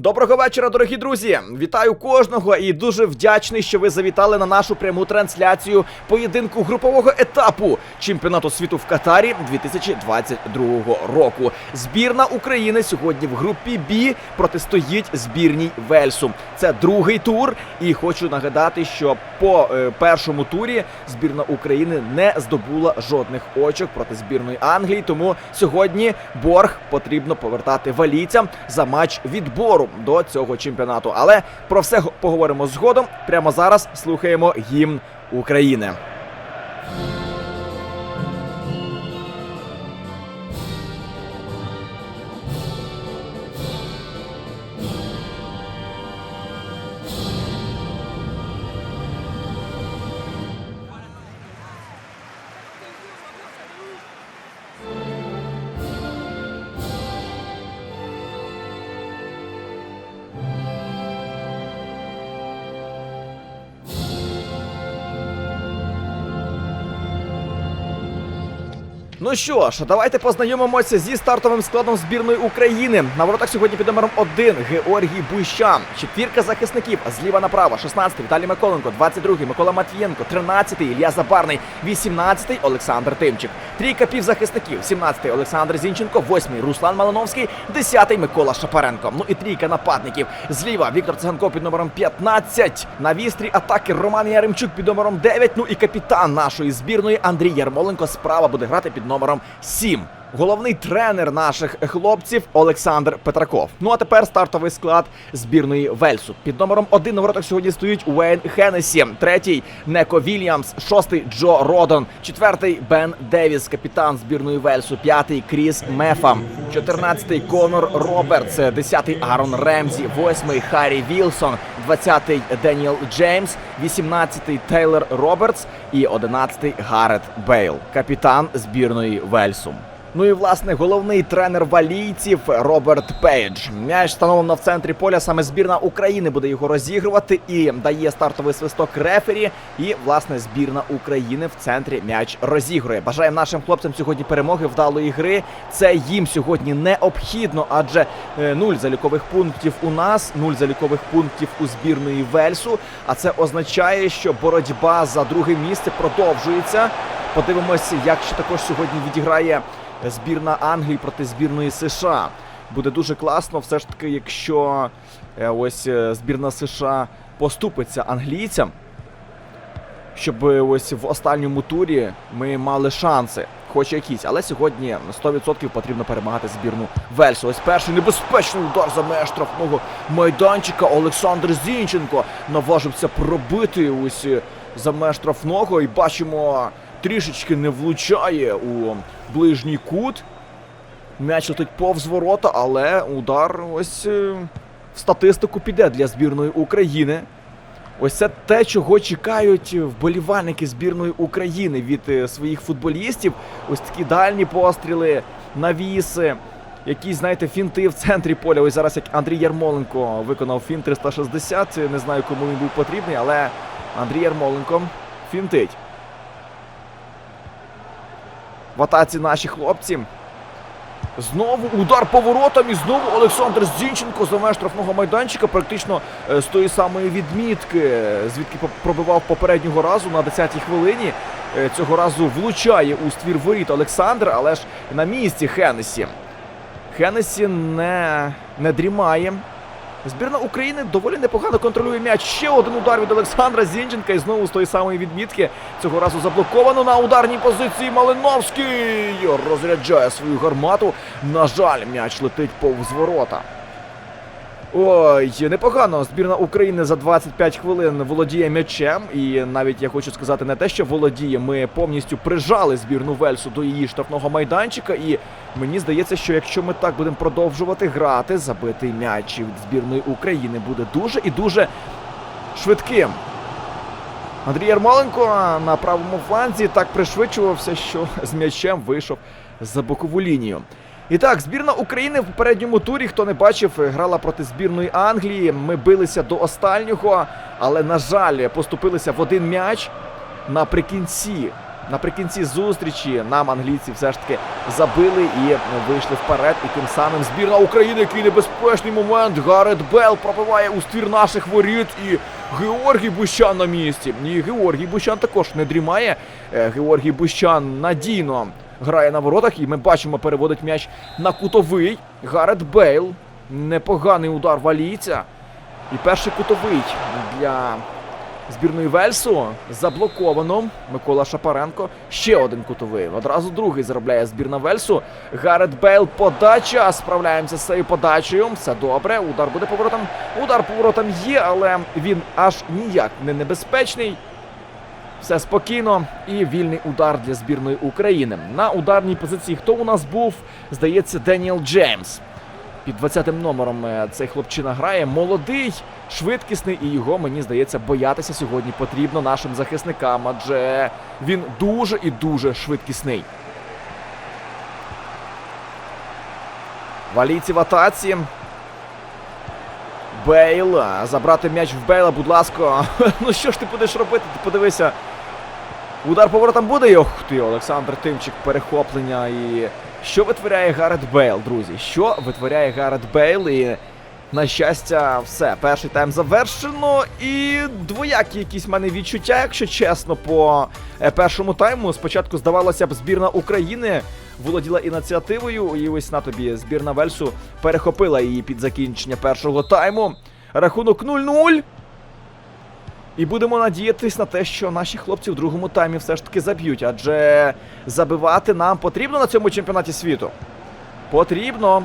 Доброго вечора, дорогі друзі! Вітаю кожного і дуже вдячний, що ви завітали на нашу пряму трансляцію поєдинку групового етапу чемпіонату світу в Катарі 2022 року. Збірна України сьогодні в групі Бі протистоїть збірній Вельсу. Це другий тур, і хочу нагадати, що по е, першому турі збірна України не здобула жодних очок проти збірної Англії. Тому сьогодні борг потрібно повертати валійцям за матч відбору до цього чемпіонату. Але про все поговоримо згодом. Прямо зараз слухаємо гімн України. Ну що ж, давайте познайомимося зі стартовим складом збірної України. На воротах сьогодні під номером 1 Георгій Буйщан. Четвірка захисників зліва направо. 16 Віталій Миколенко, 22 Микола Матвієнко, 13 Ілля Забарний, 18 Олександр Тимчик. Трійка півзахисників. 17 Олександр Зінченко, 8 Руслан Малиновський, 10 Микола Шапаренко. Ну і трійка нападників. Зліва Віктор Циганков під номером 15. На вістрі атаки Роман Яремчук під номером 9. Ну і капітан нашої збірної Андрій Ярмоленко справа буде грати під номером 7. Головний тренер наших хлопців Олександр Петраков. Ну а тепер стартовий склад збірної Вельсу. Під номером 1 на воротах сьогодні стоїть Уейн Хеннесі, третій Неко Вільямс, шостий Джо Родон, четвертий Бен Девіс, капітан збірної Вельсу, п'ятий Кріс Мефам, чотирнадцятий Конор Робертс, десятий Аарон Ремзі, восьмий Харрі Вілсон, двадцятий Деніел Джеймс, вісімнадцятий Тейлор Робертс і одинадцятий Гарет Бейл, капітан збірної Вельсу. Ну і власне головний тренер валійців Роберт Пейдж. М'яч встановлено в центрі поля. Саме збірна України буде його розігрувати і дає стартовий свисток рефері. І власне збірна України в центрі м'яч розігрує. Бажаємо нашим хлопцям сьогодні перемоги, вдалої гри. Це їм сьогодні необхідно, адже е, нуль залікових пунктів у нас, нуль залікових пунктів у збірної Вельсу. А це означає, що боротьба за друге місце продовжується. Подивимося, як ще також сьогодні відіграє збірна Англії проти збірної США. Буде дуже класно, все ж таки, якщо е, ось е, збірна США поступиться англійцям, щоб е, ось в останньому турі ми мали шанси, хоч якісь. Але сьогодні 100% потрібно перемагати збірну Вельсу. Ось перший небезпечний удар за меж штрафного майданчика. Олександр Зінченко наважився пробити ось за меж штрафного. І бачимо, трішечки не влучає у ближній кут. М'яч летить повз ворота, але удар ось е, в статистику піде для збірної України. Ось це те, чого чекають вболівальники збірної України від е, своїх футболістів. Ось такі дальні постріли, навіси, якісь, знаєте, фінти в центрі поля. Ось зараз як Андрій Ярмоленко виконав фінт 360. Не знаю, кому він був потрібний, але Андрій Ярмоленко фінтить. В атаці наші хлопці. Знову удар поворотом і знову Олександр Зінченко за меж штрафного майданчика, практично е, з тої самої відмітки, е, звідки пробивав попереднього разу на 10-й хвилині. Е, Цього разу влучає у ствір воріт Олександр, але ж на місці Хеннесі. Хеннесі не, не дрімає. Збірна України доволі непогано контролює м'яч. Ще один удар від Олександра Зінченка і знову з тої самої відмітки. Цього разу заблоковано на ударній позиції Малиновський розряджає свою гармату. На жаль, м'яч летить повз ворота. Ой, непогано. Збірна України за 25 хвилин володіє м'ячем. І навіть я хочу сказати не те, що володіє. Ми повністю прижали збірну Вельсу до її штрафного майданчика. І мені здається, що якщо ми так будемо продовжувати грати, забитий м'яч від збірної України буде дуже і дуже швидким. Андрій Ярмоленко на правому фланзі так пришвидшувався, що з м'ячем вийшов за бокову лінію. І так, збірна України в попередньому турі, хто не бачив, грала проти збірної Англії. Ми билися до останнього, але, на жаль, поступилися в один м'яч наприкінці наприкінці зустрічі нам англійці все ж таки забили і вийшли вперед. І тим самим збірна України, який небезпечний момент. Гарет Бел пробиває у ствір наших воріт. І Георгій Бущан на місці. І Георгій Бущан також не дрімає. Е, Георгій Бущан надійно грає на воротах, і ми бачимо, переводить м'яч на кутовий. Гарет Бейл. Непоганий удар валійця. І перший кутовий для збірної Вельсу заблоковано. Микола Шапаренко. Ще один кутовий. Одразу другий заробляє збірна Вельсу. Гарет Бейл подача. Справляємося з цією подачею. Все добре. Удар буде поворотом. Удар поворотом є, але він аж ніяк не небезпечний. Все спокійно і вільний удар для збірної України. На ударній позиції хто у нас був? Здається, Деніел Джеймс. Під 20 номером е, цей хлопчина грає. Молодий, швидкісний, і його, мені здається, боятися сьогодні потрібно нашим захисникам, адже він дуже і дуже швидкісний. Валійці в атаці. Бейл. Забрати м'яч в Бейла, будь ласка. ну що ж ти будеш робити? Ти подивися. Удар поворотом буде. Ох ти, Олександр Тимчик, перехоплення. І що витворяє Гарет Бейл, друзі? Що витворяє Гарет Бейл? І на щастя, все. Перший тайм завершено. І двоякі якісь в мене відчуття, якщо чесно, по е, першому тайму. Спочатку здавалося б, збірна України володіла ініціативою. І ось на тобі збірна Вельсу перехопила її під закінчення першого тайму. Рахунок 0-0. І будемо надіятись на те, що наші хлопці в другому таймі все ж таки заб'ють, адже забивати нам потрібно на цьому чемпіонаті світу. Потрібно,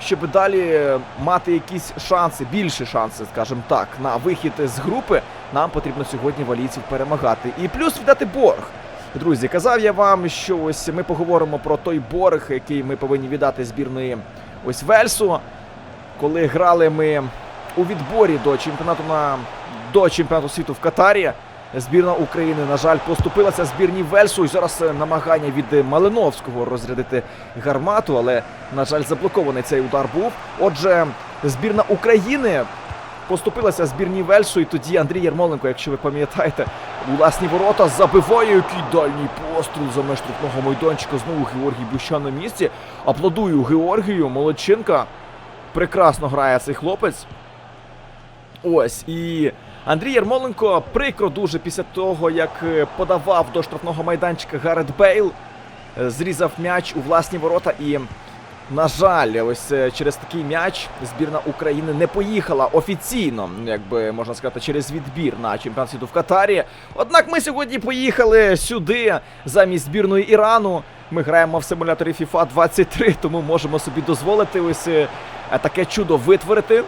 щоб далі мати якісь шанси, більші шанси, скажімо так, на вихід з групи. Нам потрібно сьогодні валійців перемагати. І плюс віддати борг. Друзі, казав я вам, що ось ми поговоримо про той борг, який ми повинні віддати збірної ось Вельсу. Коли грали ми у відборі до чемпіонату на до чемпіонату світу в Катарі. Збірна України, на жаль, поступилася збірні Вельсу. І зараз е, намагання від Малиновського розрядити гармату, але, на жаль, заблокований цей удар був. Отже, збірна України поступилася збірні Вельсу, і тоді Андрій Ярмоленко, якщо ви пам'ятаєте, власні ворота забиває який дальній постріл за меж штрафного майданчика. Знову Георгій Бущан на місці. Аплодую Георгію, Молодченка. Прекрасно грає цей хлопець. Ось і Андрій Ярмоленко прикро дуже після того, як е, подавав до штрафного майданчика Гарет Бейл, е, зрізав м'яч у власні ворота і. На жаль, ось е, через такий м'яч збірна України не поїхала офіційно, якби можна сказати, через відбір на чемпіонат світу в Катарі. Однак ми сьогодні поїхали сюди замість збірної Ірану. Ми граємо в симуляторі FIFA 23, тому можемо собі дозволити ось таке чудо витворити.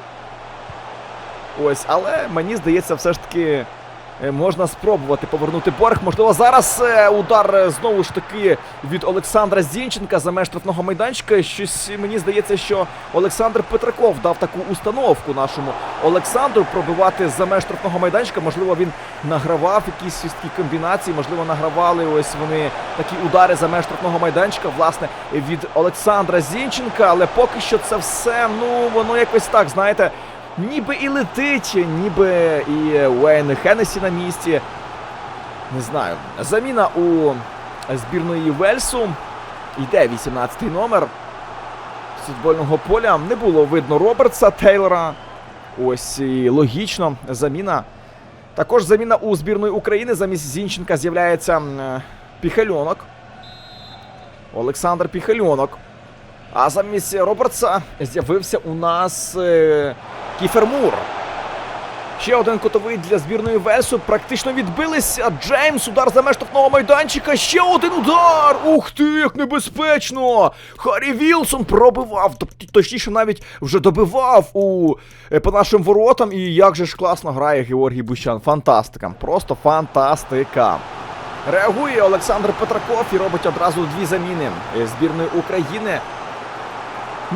Ось, але мені здається, все ж таки е, можна спробувати повернути борг. Можливо, зараз е, удар е, знову ж таки від Олександра Зінченка за меж штрафного майданчика. Щось мені здається, що Олександр Петраков дав таку установку нашому Олександру пробивати за меж штрафного майданчика. Можливо, він награвав якісь такі комбінації, можливо, награвали ось вони такі удари за меж штрафного майданчика, власне, від Олександра Зінченка. Але поки що це все, ну воно якось так, знаєте. Ніби і летить, ніби і Уейн Хеннесі на місці. Не знаю. Заміна у збірної Вельсу. Йде 18-й номер з футбольного поля. Не було видно Робертса Тейлора. Ось і логічно. Заміна. Також заміна у збірної України. Замість Зінченка з'являється е, Піхальонок. Олександр Піхальонок. А замість Робертса з'явився у нас е, Кіфер Мур. Ще один кутовий для збірної Вельсу. Практично відбилися. Джеймс, удар за меж штрафного майданчика. Ще один удар! Ух ти, як небезпечно! Харрі Вілсон пробивав, точніше навіть вже добивав у е, по нашим воротам. І як же ж класно грає Георгій Бущан. Фантастика. Просто фантастика. Реагує Олександр Петраков і робить одразу дві заміни е, збірної України.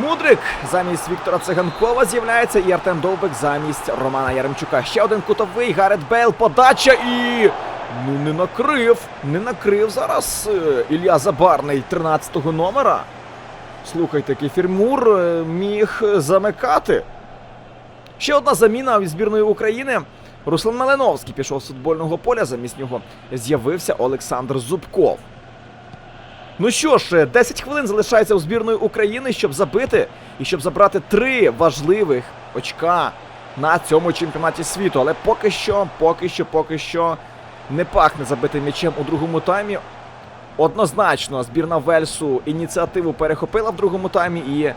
Мудрик замість Віктора Циганкова з'являється і Артем Довбик замість Романа Яремчука. Ще один кутовий Гарет Бейл. Подача і. Ну не накрив. Не накрив зараз е, Ілля Забарний 13-го номера. Слухайте, Кефірмур е, міг замикати. Ще одна заміна від збірної України. Руслан Малиновський пішов з футбольного поля, замість нього з'явився Олександр Зубков. Ну що ж, 10 хвилин залишається у збірної України, щоб забити і щоб забрати три важливих очка на цьому чемпіонаті світу. Але поки що, поки що, поки що не пахне забитим м'ячем у другому таймі. Однозначно, збірна Вельсу ініціативу перехопила в другому таймі і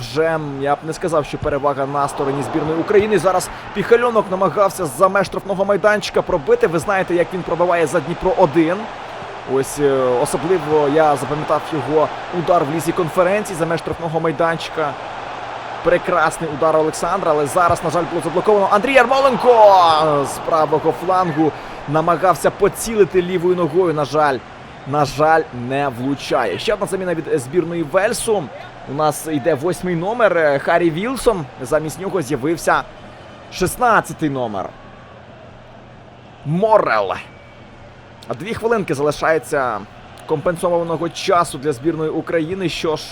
вже я б не сказав, що перевага на стороні збірної України. Зараз Піхальонок намагався за меж штрафного майданчика пробити. Ви знаєте, як він пробиває за Дніпро 1 Ось е, особливо я запам'ятав його удар в лізі конференції за меж штрафного майданчика. Прекрасний удар Олександра, але зараз, на жаль, було заблоковано. Андрій Ярмоленко з правого флангу намагався поцілити лівою ногою. На жаль, на жаль, не влучає. Ще одна заміна від збірної Вельсу. У нас йде восьмий номер е, Харі Вілсон. Замість нього з'явився 16-й номер. Морел. А Дві хвилинки залишається компенсованого часу для збірної України. Що ж,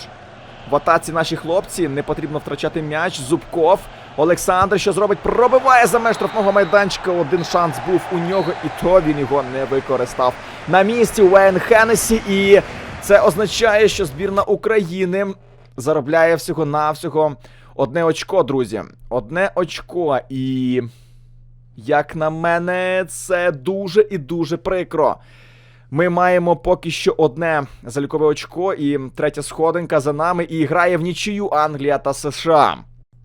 в атаці наші хлопці не потрібно втрачати м'яч. Зубков. Олександр, що зробить, пробиває за меж штрафного майданчика. Один шанс був у нього, і то він його не використав. На місці Уейн Хеннесі. І це означає, що збірна України заробляє всього-навсього одне очко, друзі. Одне очко. І. Як на мене, це дуже і дуже прикро. Ми маємо поки що одне залікове очко, і третя сходинка за нами, і грає в нічию Англія та США.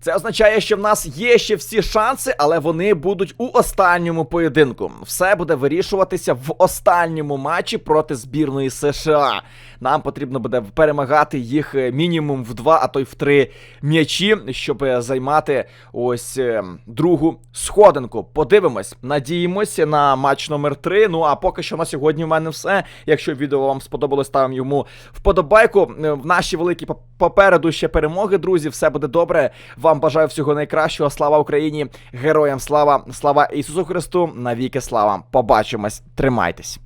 Це означає, що в нас є ще всі шанси, але вони будуть у останньому поєдинку. Все буде вирішуватися в останньому матчі проти збірної США. Нам потрібно буде перемагати їх е, мінімум в два, а то й в три м'ячі, щоб е, займати ось е, другу сходинку. Подивимось, надіємося на матч номер 3 Ну а поки що на сьогодні в мене все. Якщо відео вам сподобалось, ставимо йому вподобайку. В наші великі попереду ще перемоги, друзі. Все буде добре. Вам бажаю всього найкращого. Слава Україні! Героям слава! Слава Ісусу Христу! Навіки слава! Побачимось! Тримайтесь!